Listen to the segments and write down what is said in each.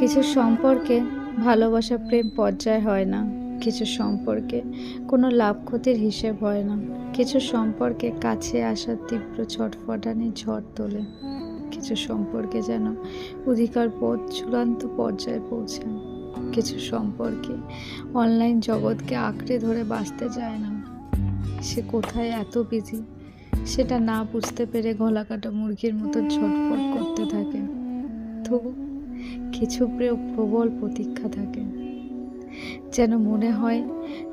কিছু সম্পর্কে ভালোবাসা, প্রেম পর্যায় হয় না। কিছু সম্পর্কে কোনো লাভ ক্ষতির হিসেব হয় না। কিছু সম্পর্কে কাছে আসার তীব্র ছটফটানি ঝড় তোলে। কিছু সম্পর্কে যেন অধিকার পথ চূড়ান্ত পর্যায়ে পৌঁছায় কিছু সম্পর্কে অনলাইন জগৎকে আঁকড়ে ধরে বাঁচতে চায় না। সে কোথায় এত বিজি সেটা না বুঝতে পেরে গলা কাটা মুরগির মতো ঝটফট করতে থাকে। তবু কিছু প্রিয় প্রবল প্রতীক্ষা থাকে। যেন মনে হয়,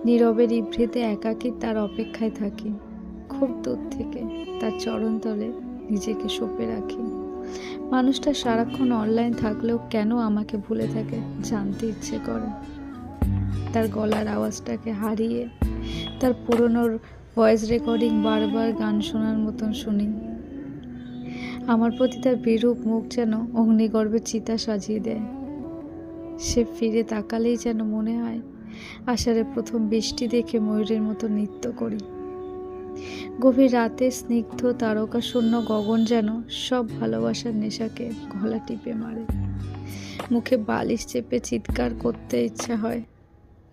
নীরবের ইভৃতে একাকী তার অপেক্ষায় থাকি। খুব দূর থেকে তার চরণতলে নিজেকে সঁপে রাখি। মানুষটা সারাক্ষণ অনলাইন থাকলেও কেন আমাকে ভুলে থাকে, জানতে ইচ্ছে করে। তার গলার আওয়াজটাকে হারিয়ে তার পুরনোর ভয়েস রেকর্ডিং বারবার গান শোনার মতন শুনি। আমার প্রতি তার বিরূপ মুখ যেন অগ্নিগর্ভে চিতা সাজিয়ে দেয়। সে ফিরে তাকালেই যেন মনে হয় আষাঢ়ের প্রথম বৃষ্টি দেখে ময়ূরের মতো নৃত্য করি। গভীর রাতে স্নিগ্ধ তারকা শূন্য গগন যেন সব ভালোবাসার নেশাকে গলা টিপে মারে। মুখে বালিশ চেপে চিৎকার করতে ইচ্ছা হয়,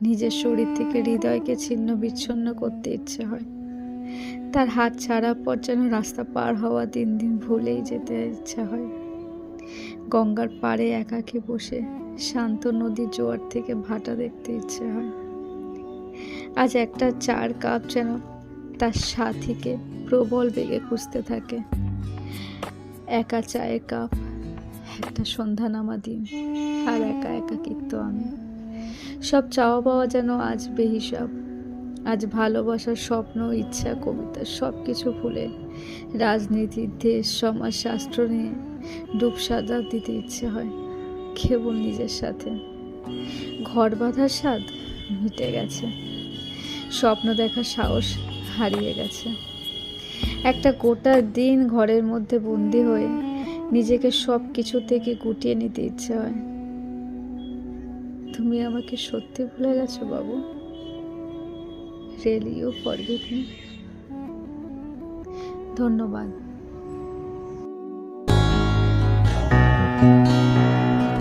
নিজের শরীর থেকে হৃদয়কে ছিন্ন বিচ্ছিন্ন করতে ইচ্ছে হয়। তার হাত ছাড়ার পর যেন রাস্তা পার হওয়া দিন দিন ভুলেই যেতে ইচ্ছা হয়। গঙ্গার পাড়ে একাকে বসে শান্ত নদীর জোয়ার থেকে ভাটা দেখতে ইচ্ছে হয়। আজ একটা চার কাপ যেন তার সাথীকে প্রবল বেগে খুঁজতে থাকে। একা চায়ের কাপ, একটা সন্ধ্যা নামা দিন, আর একা একাকিত্ব আমি। সব চাওয়া পাওয়া যেন আজ বেহিসাব। ভালোবাসার স্বপ্ন, ইচ্ছা, কবিতা সব কিছু ভুলে রাজনীতি, দেশ, সমাজ, শাস্ত্র নিয়ে ডুব সাজা দিতে ইচ্ছে হয় কেবল নিজের সাথে। ঘর বাঁধার স্বাদ মিটে গেছে, স্বপ্ন দেখার সাহস হারিয়ে গেছে। একটা গোটা দিন ঘরের মধ্যে বন্দি হয়ে নিজেকে সব কিছু থেকে গুটিয়ে নিতে ইচ্ছে হয়। তুমি আমাকে সত্যি ভুলে গেছো বাবু। রিয়েলি ইউ ফরগেট মি ধন্যবাদ।